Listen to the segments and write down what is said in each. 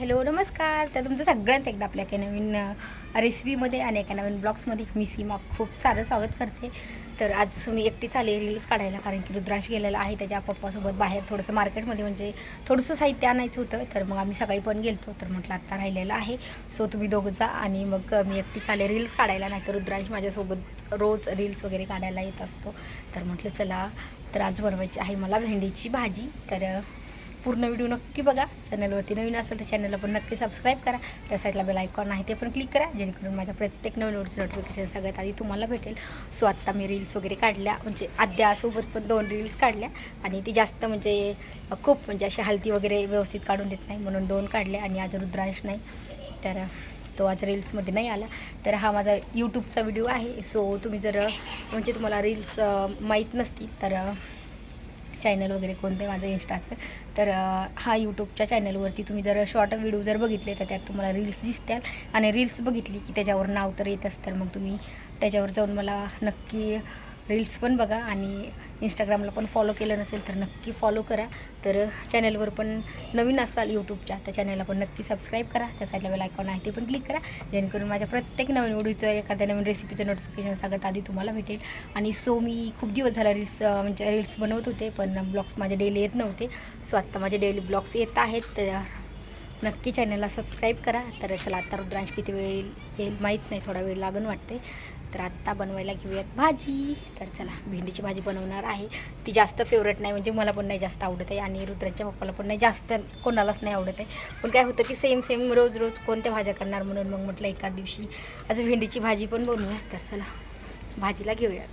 Hello नमस्कार. तर तुमचं सगळ्यांच एकदा आपल्या एका नवीन रेसिपीमध्ये आणि एका नवीन ब्लॉग्समध्ये मी सीमा खूप सारं स्वागत करते. तर आज मी एकटीच आले रील्स काढायला कारण की रुद्राश गेलेला आहे. त्याच्या पप्पासोबत बाहेर थोडंसं मार्केटमध्ये म्हणजे थोडंसं साहित्य आणायचं होतं. तर मग आम्ही सकाळी पण गेलतो. तर म्हटलं आत्ता राहिलेलं आहे. सो तुम्ही दोघं जा आणि मग मी एकटीच आले रील्स काढायला. नाही तर रुद्रांश माझ्यासोबत रोज रील्स वगैरे काढायला येत असतो. तर म्हटलं चला तर आज बनवायची आहे मला भेंडीची भाजी. तर पूर्ण व्हिडिओ नक्की बघा. चॅनलवरती नवीन असेल तर चॅनलला पण नक्की सबस्क्राईब करा. त्या साईडला बेल आयकॉन आहे ते पण क्लिक करा. जेणेकरून माझ्या प्रत्येक नवीन व्हिडिओचं नोटिफिकेशन सगळ्यात आधी तुम्हाला भेटेल. सो आत्ता मी रील्स वगैरे काढल्या. म्हणजे आद्यासोबत पण दोन रील्स काढल्या. आणि ती जास्त म्हणजे खूप म्हणजे अशा हलती वगैरे व्यवस्थित काढून देत नाही. म्हणून दोन काढल्या आणि आज रुद्रांश नाही. तर तो आज रील्समध्ये नाही आला. तर हा माझा यूट्यूबचा व्हिडिओ आहे. सो तुम्ही जर म्हणजे तुम्हाला रील्स माहीत नसतील तर चॅनल वगैरे कोणतं आहे माझं इंस्टाचं तर हा यूट्यूबच्या चॅनलवरती तुम्ही जर शॉर्ट व्हिडिओ जर बघितले तर त्यात तुम्हाला रील्स दिसत्याल आणि रील्स बघितली की त्याच्यावर नाव तर येतच तर मग तुम्ही त्याच्यावर जाऊन मला नक्की रील्स पण बघा आणि इंस्टाग्रामला पण फॉलो केलं नसेल तर नक्की फॉलो करा. तर चॅनलवर पण नवीन असाल यूट्यूबच्या त्या चॅनलला पण नक्की सबस्क्राईब करा. त्या साईडला बेल आयकॉन आहे ते पण क्लिक करा. जेणेकरून माझ्या प्रत्येक नवीन व्हिडिओचं एखाद्या नवीन रेसिपीचं नोटिफिकेशन सगळ्यात आधी तुम्हाला भेटेल. आणि सो मी खूप दिवस झाला रील्स म्हणजे रील्स बनवत होते पण ब्लॉग्स माझे डेली येत नव्हते. सो आत्ता माझे डेली ब्लॉग्स येत आहेत. तर नक्की चॅनलला सबस्क्राईब करा. तर चला आता रुद्रांश किती वेळ येईल येईल माहीत नाही थोडा वेळ लागून वाटते तर आत्ता बनवायला घेऊयात भाजी. तर चला भेंडीची भाजी बनवणार आहे. ती जास्त फेवरेट नाही म्हणजे मला पण नाही जास्त आवडत आहे आणि रुद्रांच्या पप्पाला पण नाही जास्त कोणालाच नाही आवडत आहे. पण काय होतं की सेम सेम रोज रोज कोणत्या भाज्या करणार म्हणून मग म्हटलं एका दिवशी. आज भेंडीची भाजी पण बनवूया तर चला भाजीला घेऊयात.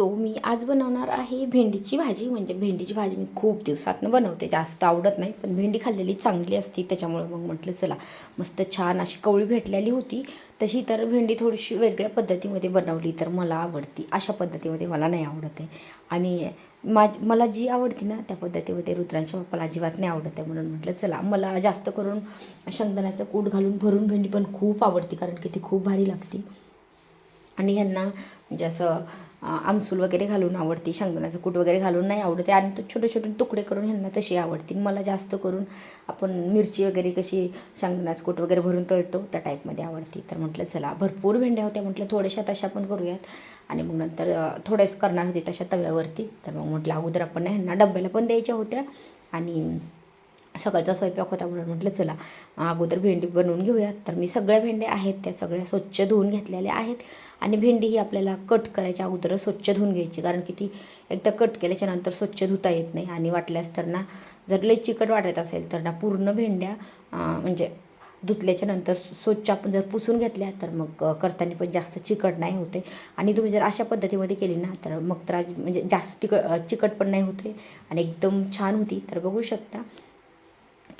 सो मी आज बनवणार आहे भेंडीची भाजी. म्हणजे भेंडीची भाजी मी खूप दिवसातनं बनवते. जास्त आवडत नाही पण भेंडी खाल्लेली चांगली असती. त्याच्यामुळे मग म्हटलं चला. मस्त छान अशी कवळी भेटलेली होती. तशी तर भेंडी थोडीशी वेगळ्या पद्धतीमध्ये बनवली तर मला आवडती. अशा पद्धतीमध्ये मला नाही आवडत आहे. आणि माझ मला जी आवडती ना त्या पद्धतीमध्ये रुद्रांच्या बाप्पाला अजिबात नाही आवडत आहे. म्हणून म्हटलं चला. मला जास्त करून शेंगदाण्याचं कूट घालून भरून भेंडी पण खूप आवडती कारण की ती खूप भारी लागते. आणि ह्यांना म्हणजे असं आमसूल वगैरे घालून आवडते शेंगदाण्याचं कूट वगैरे घालून नाही आवडते. आणि तो छोटे छोटे तुकडे करून ह्यांना तशी आवडते. मला जास्त करून आपण मिरची वगैरे कशी शेंगदाण्याचं कूट वगैरे भरून तळतो त्या टाईपमध्ये आवडते. तर म्हटलं चला भरपूर भेंड्या होत्या. म्हटलं थोड्याशा तशा पण करूयात. आणि मग नंतर थोड्याच करणार होते तशा तव्यावरती. तर मग म्हटलं अगोदर आपण ह्यांना डब्याला पण द्यायच्या होत्या. आणि सकाळचा स्वयंपाक होता म्हणून म्हटलं चला अगोदर भेंडी बनवून घेऊयात. तर मी सगळ्या भेंड्या आहेत त्या सगळ्या स्वच्छ धुवून घेतलेल्या आहेत आणि भेंडी ही आपल्याला कट करायच्या अगोदर स्वच्छ धुवून घ्यायची कारण की ती एकदा कट केल्याच्यानंतर स्वच्छ धुता येत नाही आणि वाटल्यास तर ना जर लई चिकट वाटत असेल तर ना पूर्ण भेंड्या म्हणजे धुतल्याच्या नंतर स्वच्छ आपण जर पुसून घेतल्या तर मग करताना पण जास्त चिकट नाही होते. आणि तुम्ही जर अशा पद्धतीमध्ये केली ना तर मग तर म्हणजे जास्त तिकट चिकट पण नाही होते आणि एकदम छान होती. तर बघू शकता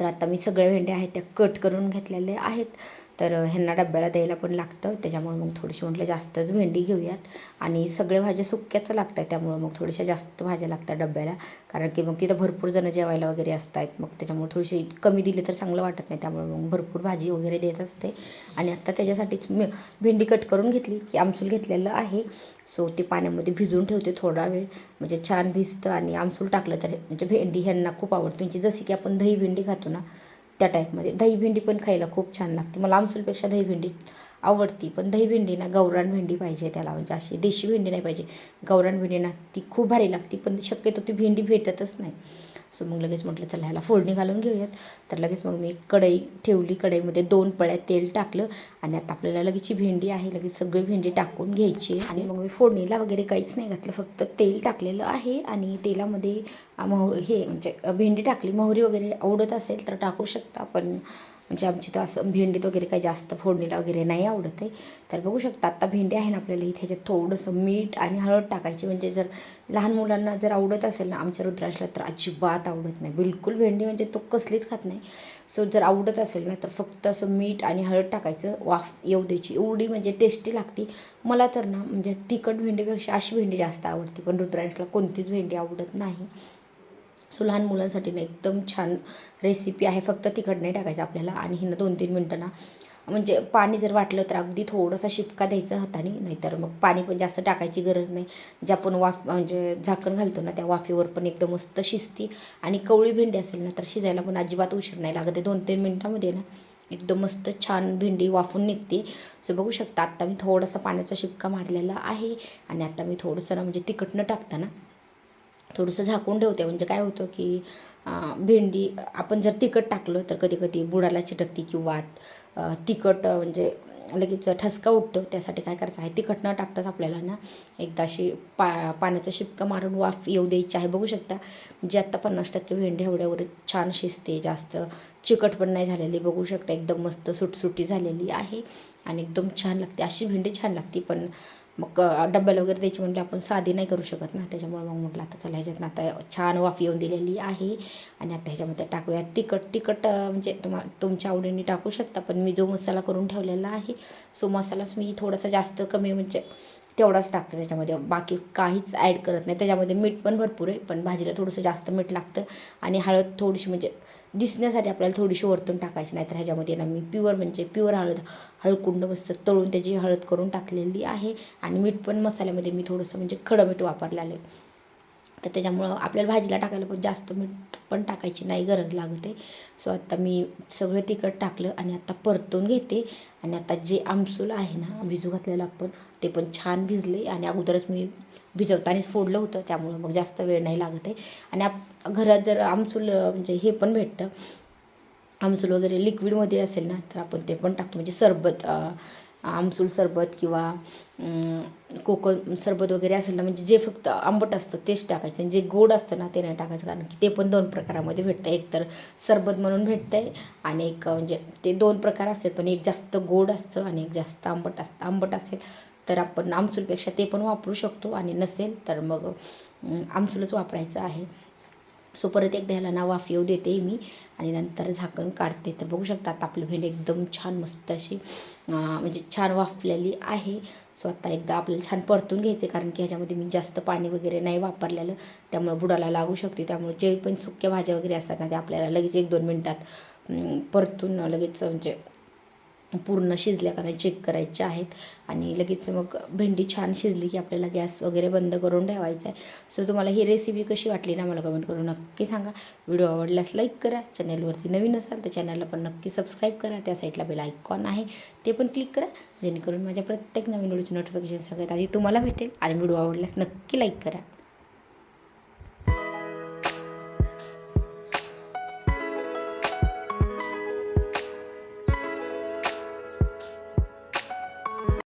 तर आता मी सगळ्या भेंड्या आहेत त्या कट करून घेतलेल्या आहेत. तर ह्यांना डब्याला द्यायला पण लागतं. त्याच्यामुळे मग थोडीशी म्हटलं जास्तच भेंडी घेऊयात. आणि सगळ्या भाज्या सुक्याच लागतात त्यामुळं मग थोड्याशा जास्त भाज्या लागतात डब्याला. कारण की मग तिथं भरपूर जणं जेवायला वगैरे असतात. मग त्याच्यामुळे थोडीशी कमी दिली तर चांगलं वाटत नाही. त्यामुळे मग भरपूर भाजी वगैरे देत असते. आणि आत्ता त्याच्यासाठीच मी भेंडी कट करून घेतली की आमसूल घेतलेलं आहे. सो ते पाण्यामध्ये भिजून ठेवते थोडा वेळ. म्हणजे छान भिजतं आणि आमसूल टाकलं तर म्हणजे भेंडी ह्यांना खूप आवडते. म्हणजे जशी की आपण दही भेंडी खातो ना त्या टाईपमध्ये. दही भेंडी पण खायला खूप छान लागते. मला आमसूलपेक्षा दही भेंडी आवडती. पण दही भेंडी ना गौरान भेंडी पाहिजे त्याला. म्हणजे अशी देशी भेंडी नाही पाहिजे. गौरान भेंडी ना ती खूप भारी लागते. पण शक्यतो ती भेंडी भेटतच नाही. सो मग लगेच म्हटलं चला ह्याला फोडणी घालून घेऊयात. तर लगेच मग मी कढई ठेवली. कढईमध्ये दोन पळ्या तेल टाकलं आणि आता आपल्याला लगेच ही भेंडी आहे लगेच सगळी भेंडी टाकून घ्यायची आणि मग मी फोडणीला वगैरे काहीच नाही घातलं. फक्त तेल टाकलेलं आहे आणि तेलामध्ये मोह हे म्हणजे भेंडी टाकली. मोहरी वगैरे आवडत असेल तर टाकू शकता पण म्हणजे आमची तर असं भेंडीत वगैरे काही जास्त फोडणीला वगैरे नाही आवडत आहे. तर बघू शकता आत्ता भेंडी आहे ना आपल्याला इथे ह्याच्यात थोडंसं मीठ आणि हळद टाकायची. म्हणजे जर लहान मुलांना जर आवडत असेल ना आमच्या रुद्राशला तर अजिबात आवडत नाही. बिलकुल भेंडी म्हणजे तो कसलीच खात नाही. सो जर आवडत असेल ना तर फक्त असं मीठ आणि हळद टाकायचं. वाफ येऊ द्यायची. एवढी म्हणजे टेस्टी लागते. मला तर ना म्हणजे तिखट भेंडीपेक्षा अशी भेंडी जास्त आवडते. पण रुद्रांशला कोणतीच भेंडी आवडत नाही. सो लहान मुलांसाठी ना एकदम छान रेसिपी आहे. फक्त तिखट नाही टाकायचं आपल्याला. आणि हिनं दोन तीन मिनटं ना म्हणजे पाणी जर वाटलं तर अगदी थोडंसं शिपका द्यायचा हाताने नाहीतर मग पाणी पण जास्त टाकायची गरज नाही. जे आपण वाफ म्हणजे झाकण घालतो ना त्या वाफेवर पण एकदम मस्त शिजती. आणि कवळी भेंडी असेल ना तर शिजायला पण अजिबात उशीर नाही लागत. आहे दोन तीन मिनटामध्ये ना एकदम मस्त छान भेंडी वाफून निघते. सो बघू शकता आत्ता मी थोडासा पाण्याचा शिपका मारलेला आहे. आणि आता मी थोडंसं ना म्हणजे तिखट न टाकताना थोडंसं झाकून ठेवते. म्हणजे काय होतं की भेंडी आपण जर तिखट टाकलं तर कधी कधी बुडाला चिटकती किंवा तिखट म्हणजे लगेच ठसका उठतो. त्यासाठी काय करायचं आहे तिखट न टाकताच आपल्याला ना एकदा अशी पा पाण्याचा शिपका मारून वाफ येऊ द्यायची आहे. बघू शकता म्हणजे जे आत्ता पन्नास टक्के भेंडी एवढ्यावर छान शिजते. जास्त चिकट पण नाही झालेली. बघू शकता एकदम मस्त सुटसुटी झालेली आहे आणि एकदम छान लागते. अशी भेंडी छान लागते. पण मग अ, डब्याला वगैरे द्यायची म्हटलं आपण साधी नाही करू शकत ना. त्याच्यामुळे मग म्हटलं आता चला ह्याच्यात आता छान वाफ येऊन दिलेली आहे. आणि आता ह्याच्यामध्ये टाकूया. तिखट तिखट म्हणजे तुम्हा तुमच्या आवडीने टाकू शकता पण मी जो मसाला करून ठेवलेला आहे सो मसालाच मी थोडासा जास्त कमी म्हणजे तेवढाच टाकते त्याच्यामध्ये. बाकी काहीच ॲड करत नाही. त्याच्यामध्ये मीठ पण भरपूर आहे पण भाजीला थोडंसं जास्त मीठ लागतं आणि हळद थोडीशी म्हणजे दिसण्यासाठी आपल्याला थोडीशी वरतून टाकायची नाही तर ह्याच्यामध्ये ना मी प्युअर म्हणजे प्युअर हळद हळकुंड मस्त तळून त्याची हळद करून टाकलेली आहे. आणि मीठ पण मसाल्यामध्ये मी थोडंसं म्हणजे खडं मीठ वापरलेलं आहे. तर त्याच्यामुळं आपल्याला भाजीला टाकायला पण जास्त मीठ पण टाकायची नाही गरज लागत. आहे सो आता मी सगळं तिखट टाकलं आणि आता परतून घेते. आणि आता जे आमसूल आहे ना भिजू घातलेलं आपण ते पण छान भिजले. आणि अगोदरच मी भिजवतानीच फोडलं होतं त्यामुळं मग जास्त वेळ नाही लागत आहे. आणि आप घरात जर आमसूल म्हणजे हे पण भेटतं. आमसूल वगैरे लिक्विडमध्ये असेल ना तर आपण ते पण टाकतो. म्हणजे सरबत आमसूल सरबत किंवा कोकम सरबत वगैरे असेल ना म्हणजे जे फक्त आंबट असतं तेच टाकायचं. आणि जे गोड असतं ना ते नाही टाकायचं. कारण की ते पण दोन प्रकारामध्ये भेटतं एक तर सरबत म्हणून भेटतं आहे आणि एक म्हणजे ते दोन प्रकार असतात. पण एक जास्त गोड असतं आणि एक जास्त आंबट असतं आंबट असेल तर आपण आमसूलपेक्षा ते पण वापरू शकतो. आणि नसेल तर मग आमसूलच वापरायचं आहे. सो परत एकदा ह्याला ना वाफ येऊ देते मी आणि नंतर झाकण काढते. तर बघू शकता आता आपली भेंडी एकदम छान मस्त अशी म्हणजे छान वाफलेली आहे. सो आता एकदा आपल्याला छान परतून घ्यायचे कारण की ह्याच्यामध्ये मी जास्त पाणी वगैरे नाही वापरलेलं. त्यामुळे बुडाला लागू शकते. त्यामुळे जे पण सुक्या भाज्या वगैरे असतात ना ते आपल्याला लगेच एक दोन मिनटात परतून लगेच म्हणजे पूर्ण शिजल्या का नाही चेक करायचे आहेत. आणि लगेच मग भेंडी छान शिजली की आपल्याला गॅस वगैरे बंद करून ठेवायचा आहे. सो तुम्हाला ही रेसिपी कशी वाटली ना मला कमेंट करून नक्की सांगा. व्हिडिओ आवडल्यास लाईक करा. चॅनलवरती नवीन असाल तर चॅनलला पण नक्की सबस्क्राईब करा. त्या साईडला बेल आयकॉन आहे. ते पण क्लिक करा. जेणेकरून माझ्या प्रत्येक नवीन व्हिडिओची नोटिफिकेशन सगळ्यात आधी तुम्हाला भेटेल. आणि व्हिडिओ आवडल्यास नक्की लाईक करा.